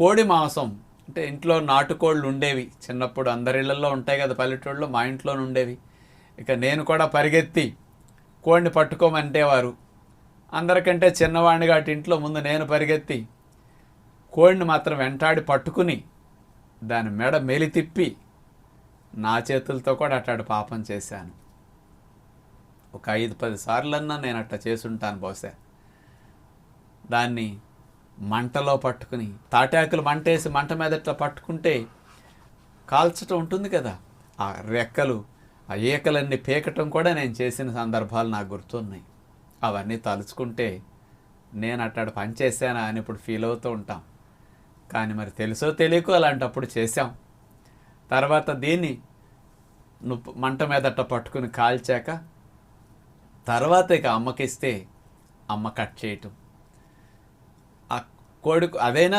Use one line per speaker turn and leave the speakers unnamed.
కోడి మాంసం అంటే ఇంట్లో నాటుకోళ్ళు ఉండేవి. చిన్నప్పుడు అందరి ఇళ్ళల్లో ఉంటాయి కదా పల్లెటూళ్ళు మా ఇంట్లోనే ఉండేవి. ఇక నేను కూడా పరిగెత్తి కోడిని పట్టుకోమంటేవారు. అందరికంటే చిన్నవాడిని కాబట్టి ఇంట్లో ముందు నేను పరిగెత్తి కోడిని మాత్రం వెంటాడి పట్టుకుని దాని మెడ మెలి తిప్పి నా చేతులతో కూడా అట్టాడు పాపం చేశాను. ఒక ఐదు పది సార్లన్నా నేను అట్ట చేసుంటాను బహుశా. దాన్ని మంటలో పట్టుకుని తాటాకులు మంటేసి మంట మీద ఇట్లా పట్టుకుంటే కాల్చటం ఉంటుంది కదా. ఆ రెక్కలు ఆ ఈకలన్నీ పీకటం కూడా నేను చేసిన సందర్భాలు నాకు గుర్తున్నాయి. అవన్నీ తలుచుకుంటే నేను అట్టాడు పని చేశానా అని ఇప్పుడు ఫీల్ అవుతూ ఉంటాం. కానీ మరి తెలుసో తెలియకో అలాంటప్పుడు చేశాం. తర్వాత దీన్ని నువ్వు మంట మీద పట్టుకుని కాల్చాక తర్వాత ఇక అమ్మకిస్తే అమ్మ కట్ చేయటం. కోడి అదైనా